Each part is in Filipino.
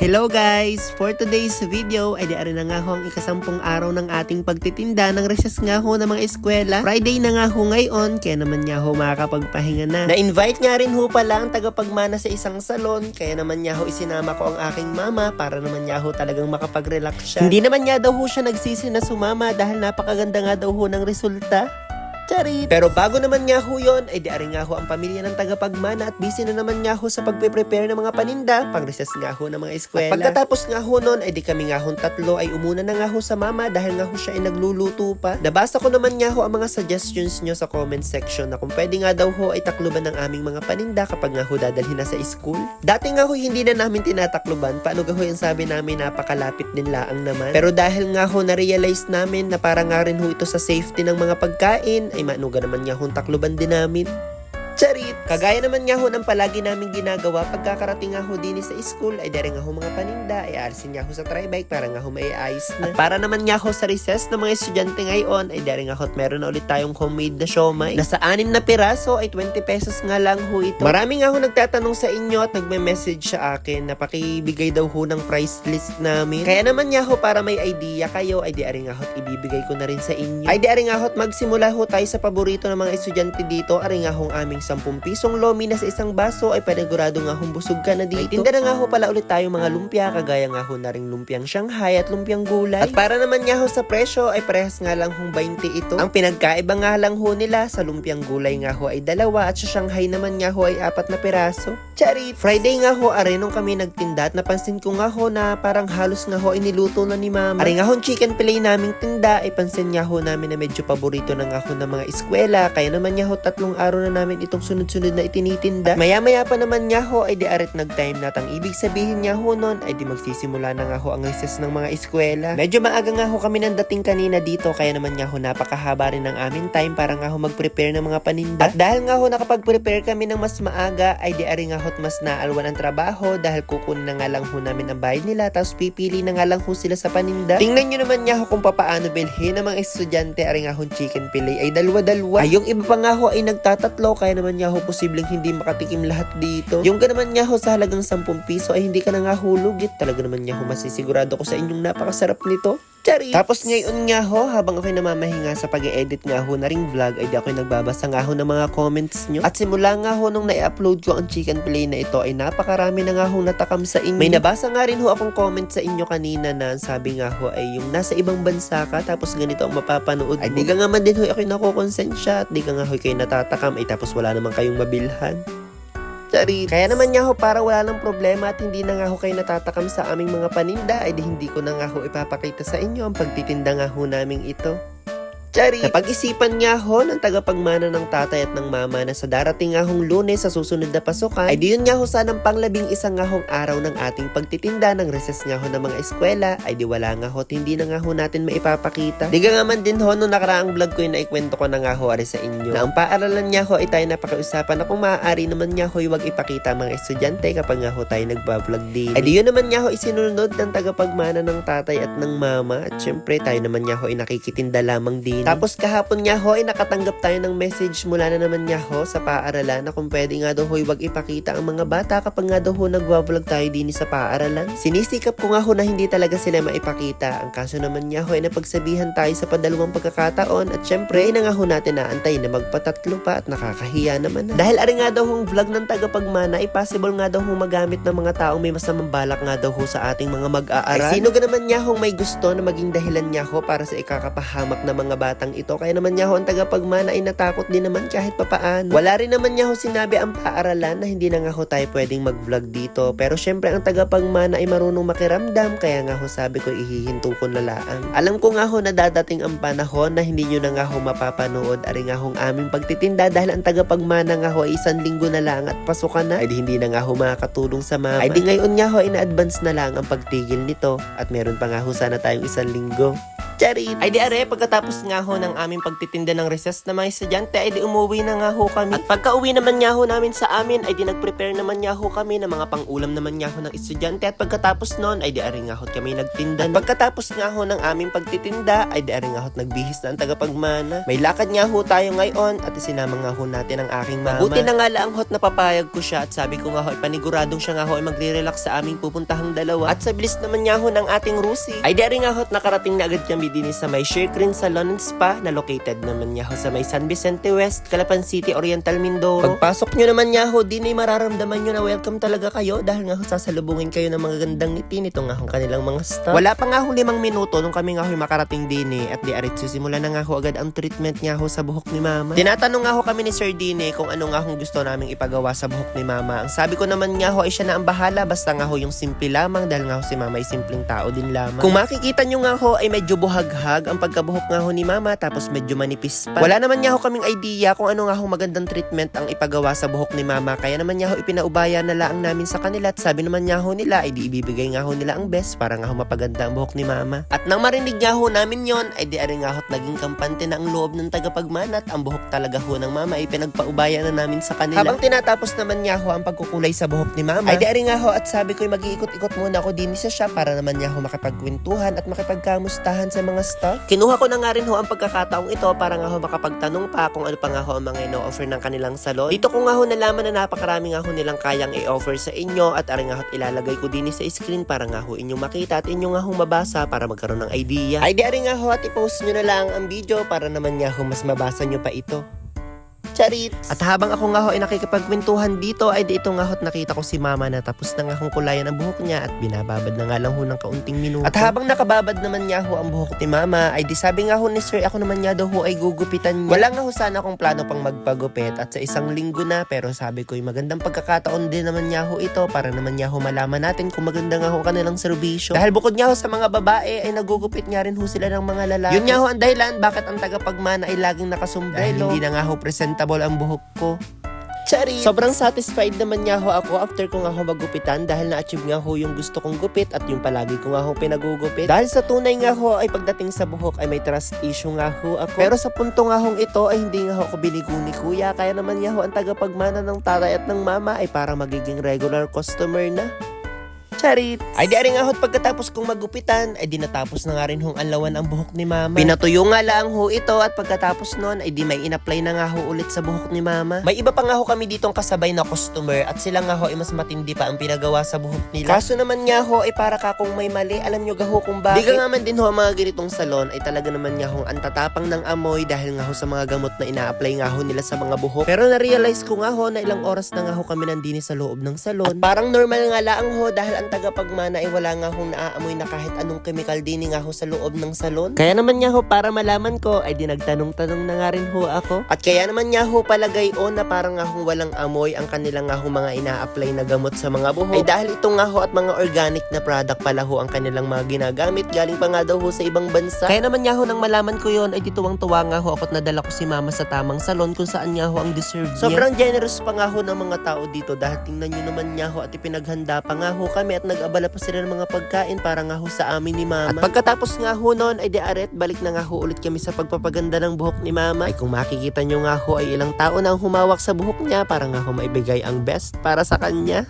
Hello guys! For today's video ay di ari na nga ho ang ikasampung araw ng ating pagtitinda ng recess nga ho ng mga eskwela. Friday na nga ho ngayon, kaya naman nga ho makakapagpahinga na. Na-invite nga rin ho pala ang tagapagmana sa isang salon, kaya naman nga ho isinama ko ang aking mama para naman nga ho talagang makapag-relax siya. Hindi naman nga daw ho siya nagsisi na sumama dahil napakaganda nga daw ho ng resulta. Charit. Pero bago naman nga ho yun, ay di ari nga ho ang pamilya ng tagapagmana at busy na naman nga ho sa pagpe-prepare ng mga paninda, pang recess nga ho ng mga eskwela. At pagkatapos nga ho nun, ay di kami nga ho tatlo ay umuna na nga ho sa mama dahil nga ho siya ay nagluluto pa. Nabasa ko naman nga ho ang mga suggestions nyo sa comment section na kung pwede nga daw ho ay takluban ng aming mga paninda kapag nga ho dadalhin na sa school. Dati nga ho hindi na namin tinatakluban, paano ga ho yung sabi namin napakalapit din laang naman. Pero dahil nga ho na-realize namin na para nga rin ho ito sa safety ng mga pagkain, ay manuga naman nga hong takluban din namin. Charit! Kagaya naman nga ho ng palagi namin ginagawa pagkakarating nga ho din sa school ay dari nga ho mga paninda ay alisin nga ho sa tribike para nga ho maiayos na. At para naman nga ho sa recess ng mga estudyante ngayon ay dari nga ho at meron na ulit tayong homemade na siomay. Nasa anim na piraso ay 20 pesos nga lang ho ito. Marami nga ho nagtatanong sa inyo at nagme-message sa akin na pakibigay daw ho ng price list namin. Kaya naman nga ho para may idea kayo ay ari nga ho ibibigay ko na rin sa inyo. Ay ari nga ho magsimula ho tayo sa paborito ng mga estudyante dito ari nga hong aming 10 pisong lomi na sa isang baso ay panigurado nga hong busog ka na dito. Ay tinda na nga ho pala ulit tayo mga lumpia kagaya nga ho na ring lumpiang Shanghai at lumpiang gulay. At para naman nga ho sa presyo ay parehas nga lang hong 20 ito. Ang pinagkaiba nga lang ho nila sa lumpiang gulay nga ho ay dalawa at sa Shanghai naman nga ho ay apat na piraso. Charit! Friday nga ho are nung kami nagtinda at napansin ko nga ho na parang halos nga ho ay niluto na ni mama. Are nga ho chicken fillet naming tinda ay pansin nga ho namin na medyo paborito na nga ho ng mga eskwela kaya naman nga ho tatlong araw na namin itong sunod-sunod na itinitinda. At maya-maya pa naman nga ho ay di arit nag-time na tang ibig sabihin nga ho nun ay di magsisimula na nga ho ang recess ng mga eskwela. Medyo maaga nga ho kami nang dating kanina dito kaya naman nga ho napakahaba rin ng aming time para nga ho mag-prepare ng mga paninda. At dahil nga ho nakapag-prepare kami ng mas maaga ay di ari nga ho't mas naalwan ang trabaho dahil kukunin na nga lang ho namin ang bayad nila tapos pipili na nga lang ho sila sa paninda. Tingnan nyo naman nga ho kung papaano bilhin ng mga estudyante ari nga ho chicken fillet ay dalawa-dalawa. Ay yung iba pa nga ho ay nagtatatlo kaya naman nga ho posibleng hindi makatikim lahat dito. Yung ganaman nga ho sa halagang 10 piso ay hindi ka na nga hulugit. Talaga naman nga ho masisigurado ko sa inyong napakasarap nito. Charit! Tapos ngayon nga ho, habang ako'y namamahinga sa pag edit nga ho na ring vlog, ay di ako'y nagbabasa nga ho ng mga comments nyo. At simula nga ho nung na-upload ko ang chicken play na ito, ay napakarami na nga ho natakam sa inyo. May nabasa nga rin ho akong comment sa inyo kanina na sabi nga ho ay yung nasa ibang bansa ka, tapos ganito ang mapapanood mo. Ay di ka nga man din ho ako'y nakukonsensya, at di ka nga ho kayo natatakam, ay tapos wala naman kayong mabilhan. Charit. Kaya naman nga ho, para wala ng problema at hindi na nga ho kayo natatakam sa aming mga paninda, ay di hindi ko na nga ho ipapakita sa inyo ang pagtitinda nga ho naming ito. Charit. Napag-isipan nga ho ng tagapagmana ng tatay at ng mama na sa darating nga hong lunes sa susunod na pasukan, ay diyon nga ho sanang panglabing isang nga hong araw ng ating pagtitinda ng recess nga ho ng mga eskwela, ay di wala nga ho, hindi na nga ho natin maipapakita. Di nga man din ho, nung nakaraang vlog ko yung naikwento ko na nga ho ari sa inyo, na ang paaralan nga ho ay tayo napakiusapan na kung maaari naman nga ho, huwag ipakita mga estudyante kapag nga ho tayo nagbablog din. Ay di yun naman nga ho, isinunod ng tagapagmana ng tatay at ng mama, at syempre tayo naman nga ho ay nakikitinda lamang din. Tapos kahapon nga ho ay nakatanggap tayo ng message mula na naman nga ho sa paaralan na kung pwede nga daw ho wag ipakita ang mga bata kapag nga daw ho nagwa-vlog tayo din sa paaralan. Sinisikap ko nga ho na hindi talaga sila maipakita. Ang kaso naman nga ho ay napagsabihan tayo sa padalawang pagkakataon at syempre ay na nga ho natin naantay na magpatatlo pa at nakakahiya naman na. Dahil ari nga daw hong vlog ng tagapagmana ay possible nga daw hong magamit ng mga taong may masamang balak nga daw ho sa ating mga mag-aaral. Ay sino ga naman nga hong may gusto na maging dahilan nga ho para sa ikakapahamak ng mga batang ito. Kaya naman niya ho ang tagapagmana ay natakot din naman kahit papaano. Wala rin naman niya ho sinabi ang paaralan na hindi na nga ho tayo pwedeng mag-vlog dito. Pero syempre ang tagapagmana ay marunong makiramdam kaya nga ho sabi ko ihihinto ko na. Alam ko nga ho na dadating ang panahon na hindi nyo na nga ho mapapanood ari nga hong aming pagtitinda dahil ang tagapagmana nga ho ay isang linggo na lang at pasukan na ay di hindi na nga ho makakatulong sa mama. Ay di ngayon nga ho ay na-advance na lang ang pagtigil nito at meron pa nga ho sana tayong isang linggo. Charit! Ay di are, pagkatapos nga ho ng aming pagtitinda ng recess na mga estudyante, ay di umuwi na nga ho kami. At pagka uwi naman nga ho namin sa amin, ay di nag-prepare naman nga ho kami ng mga pang-ulam naman nga ho ng estudyante. At pagkatapos nun, ay di are nga ho kami nagtinda. At pagkatapos nga ho ng aming pagtitinda, ay di are nga ho nagbihis na ang tagapagmana. May lakad nga ho tayo ngayon at isinama nga ho natin ang aking mama. Buti na nga lang hot na papayag ko siya at sabi ko nga ho, paniguradong siya nga ho ay magre-relax sa aming pupuntahang dalawa. At sa bilis naman nga ho ng ating Rusi, ay di are nga ho nakarating na agad kami din sa may Shirkrin Salon and Spa na located naman nga ho sa may San Vicente West, Calapan City, Oriental Mindoro. Pagpasok nyo naman nga ho, din ay mararamdaman nyo na welcome talaga kayo dahil nga ho sasalubungin kayo ng mga gandang ngiti nito nga ho kanilang mga staff. Wala pa nga ho limang minuto nung kami nga ho makarating din eh at di arit sisimula na nga ho agad ang treatment nga ho sa buhok ni Mama. Tinatanong nga ho kami ni Sir Dine kung ano nga ho gusto naming ipagawa sa buhok ni Mama. Ang sabi ko naman nga ho ay siya na ang bahala basta nga ho yung simple lamang dahil nga ho si Mama ay simpleng tao din lamang. Kung makikita nyo nga ho ay medyo buhaghag ang pagkabuhok nga ho ni Mama tapos medyo manipis pa. Wala naman nga ho kaming idea kung ano nga ho magandang treatment ang ipagawa sa buhok ni Mama kaya naman nga ho ipinaubaya na lang namin sa kanila at sabi naman nga ho nila ay di ibibigay nga ho nila ang best para nga ho mapaganda ang buhok ni Mama. At nang marinig nga ho namin yon ay di ari nga ho't naging kampante na ang loob ng tagapagmanat ang buhok talaga ho ng Mama ay pinagpaubaya na namin sa kanila. Habang tinatapos naman nga ho ang pagkukulay sa buhok ni Mama ay di ari nga ho at sabi ko mag-iikot-ikot muna ako din sa shop para naman nga ho makipagkwentuhan at makipagkamustahan sa mga staff. Kinuha ko na nga rin ho ang pagkakataong ito para nga ho makapagtanong pa kung ano pa nga ho ang mga ino-offer ng kanilang salon. Dito ko nga ho nalaman na napakarami nga ho nilang kayang i-offer sa inyo at ari nga ho ilalagay ko din sa screen para nga ho inyong makita at inyong nga ho mabasa para magkaroon ng idea. Di ari nga ho at i-post nyo na lang ang video para naman nga ho mas mabasa nyo pa ito. Charit! At habang ako nga ho ay nakikipagkwentuhan dito ay di ito nga ho't nakita ko si mama na tapos na nga hong kulayan ang buhok niya at binababad na nga lang ho ng kaunting minuto. At habang nakababad naman nga ho ang buhok ni mama ay di sabi nga ho ni sir ako naman nga daw ho ay gugupitan niya. Wala nga ho sana akong plano pang magpagupit at sa isang linggo na pero sabi ko ay magandang pagkakataon din naman nga ho ito para naman nga ho malaman natin kung maganda nga ho kanilang serbisyo. Dahil bukod nga ho sa mga babae ay nagugupit nga rin ho sila ng mga lalaki. Yun nga ho ang dahilan bakit ang tagapagmana ay laging nakasumbrelo. Dahil hindi na nga ho presentable ang buhok ko. Charis! Sobrang satisfied naman nga ho ako after ko nga ho magupitan dahil na-achieve nga ho yung gusto kong gupit at yung palagi ko nga ho pinagugupit. Dahil sa tunay nga ho ay pagdating sa buhok ay may trust issue nga ho ako. Pero sa punto nga hong ito ay hindi nga ho ako binigo ni kuya kaya naman nga ho ang tagapagmana ng tatay at ng mama ay para magiging regular customer na. Charit! Ay di ari nga ho't pagkatapos kong magupitan, ay di natapos na nga rin hong anlawan ang buhok ni mama. Pinatuyo nga lang ho ito at pagkatapos nun, ay di may in-apply na nga ho ulit sa buhok ni mama. May iba pa nga ho kami ditong kasabay na customer at sila nga ho ay mas matindi pa ang pinagawa sa buhok nila. Kaso naman nga ho ay para ka kung may mali, alam nyo gaho kung bakit. Di ka nga man din ho ang mga ganitong salon ay talaga naman nga ho ang tatapang ng amoy dahil nga ho sa mga gamot na ina-apply nga ho nila sa mga buhok. Pero na-realize ko nga ho na ilang oras na nga ho kami nandini sa loob ng salon. At parang normal nga lang ho dahil ang tagapagmana ay wala nga hong naaamoy na kahit anong chemical din nga ho sa loob ng salon. Kaya naman nga ho para malaman ko ay di nagtanong-tanong na nga rin ho ako. At kaya naman nga ho palagay o na parang nga hong walang amoy ang kanilang nga ho mga ina-apply na gamot sa mga buhok. Ay dahil ito nga ho at mga organic na product pala ho ang kanilang mga ginagamit. Galing pa nga daw ho sa ibang bansa. Kaya naman nga ho nang malaman ko yon ay dituwang-tuwa nga ho ako at nadala ko si mama sa tamang salon kung saan nga ho ang deserve niya. Sobrang generous pa nga ho ng mga tao dito dahil tingnan nyo naman nga ho at ipinaghanda pa nga ho kami at nag-abala pa sila ng mga pagkain para nga ho sa amin ni mama. At pagkatapos nga ho noon ay di aret balik na nga ho ulit kami sa pagpapaganda ng buhok ni mama. Ay kung makikita nyo nga ho ay ilang tao na ang humawak sa buhok niya para nga ho maibigay ang best para sa kanya.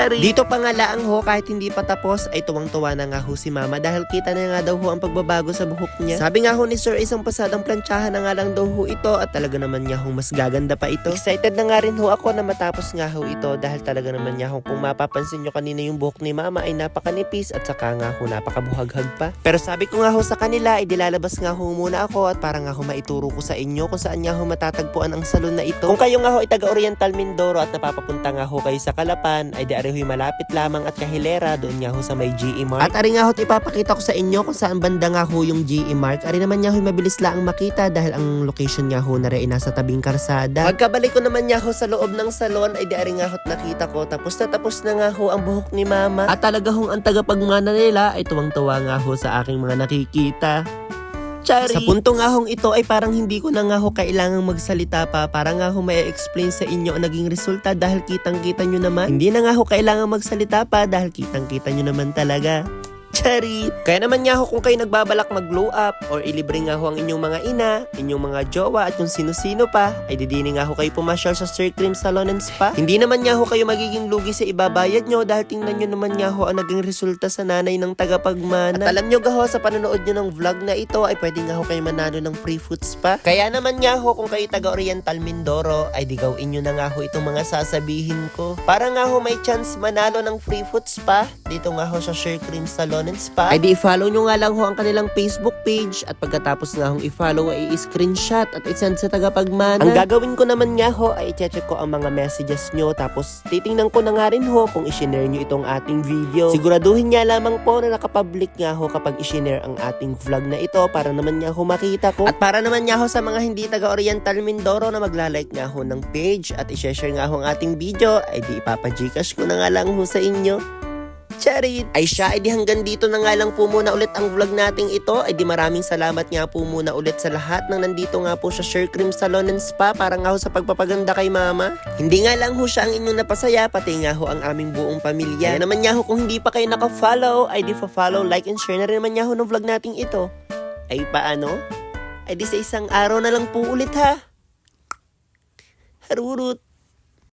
Chari. Dito pa nga laang ho kahit hindi pa tapos ay tuwang-tuwa na nga ho si mama dahil kita na nga daw ho ang pagbabago sa buhok niya. Sabi nga ho ni sir isang pasadang plantsahan na nga lang daw ho ito at talaga naman niya ho mas gaganda pa ito. Excited na nga rin ho ako na matapos nga ho ito dahil talaga naman niya ho kung mapapansin nyo kanina yung buhok ni mama ay napakanipis at saka nga ho napakabuhaghag pa. Pero sabi ko nga ho sa kanila ay dilalabas nga ho muna ako at para nga ho maituro ko sa inyo kung saan nga ho matatagpuan ang salon na ito. Kung kayo nga ho ay taga Oriental Mindoro at napapapunta nga ho kayo sa Kalapan ay di ho'y malapit lamang at kahilera doon nga ho sa may GE Mark. At ari nga ho't ipapakita ko sa inyo kung saan banda nga ho yung GE Mark. Ari naman nga ho'y mabilis lang makita dahil ang location nga ho na rin nasa tabing karsada. Pagkabalik ko naman nga ho sa loob ng salon ay di ari nga ho't nakita ko tapos na tapos na nga ho ang buhok ni mama. At talaga hong ang tagapagmana nila ay tuwang-tuwa nga ho sa aking mga nakikita. Chari. Sa punto nga hong ito ay parang hindi ko na nga ho kailangang magsalita pa para nga ho may explain sa inyo ang naging resulta dahil kitang kita nyo naman. Hindi na nga ho kailangang magsalita pa dahil kitang kita nyo naman talaga. Charit! Kaya naman nga ho kung kayo nagbabalak mag-glow up or ilibre nga ho ang inyong mga ina, inyong mga jowa at kung sino-sino pa, ay didini nga ho kayo pumasyal sa Sir Cream Salon and Spa. Hindi naman nga ho kayo magiging lugi sa ibabayad nyo dahil tingnan nyo naman nga ho ang naging resulta sa nanay ng tagapagmana. At alam nyo ga ho sa panonood nyo ng vlog na ito ay pwede nga ho kayo manalo ng free food spa. Kaya naman nga ho kung kayo taga Oriental Mindoro ay digawin nyo na nga ho itong mga sasabihin ko. Para nga ho may chance manalo ng free food spa dito nga ho sa Sir Cream Salon and Spa. Ay di follow nyo nga lang ho ang kanilang Facebook page at pagkatapos nga hong i-follow ay i-screenshot at i-send sa tagapagmana. Ang gagawin ko naman nga ho ay i-check ko ang mga messages nyo tapos titingnan ko na nga rin ho kung i-share nyo itong ating video. Siguraduhin nga lamang po na nakapublic nga ho kapag i-share ang ating vlog na ito para naman nga ho makita ko. At para naman nga ho sa mga hindi taga Oriental Mindoro na maglalike nga ho ng page at i-share nga ho ang ating video ay di ipapagcash ko na nga lang ho sa inyo. Charit! Ay siya, ay di hanggang dito na nga lang po muna ulit ang vlog nating ito. Ay di maraming salamat nga po muna ulit sa lahat ng nandito nga po sa Sure Cream Salon and Spa para nga ho sa pagpapaganda kay mama. Hindi nga lang ho siya ang inyong napasaya, pati nga ho ang aming buong pamilya. Kaya naman nga ho kung hindi pa kayo naka-follow, ay di follow, like, and share na rin naman nga ho ng vlog nating ito. Ay paano? Ay di sa isang araw na lang po ulit ha. Harurut!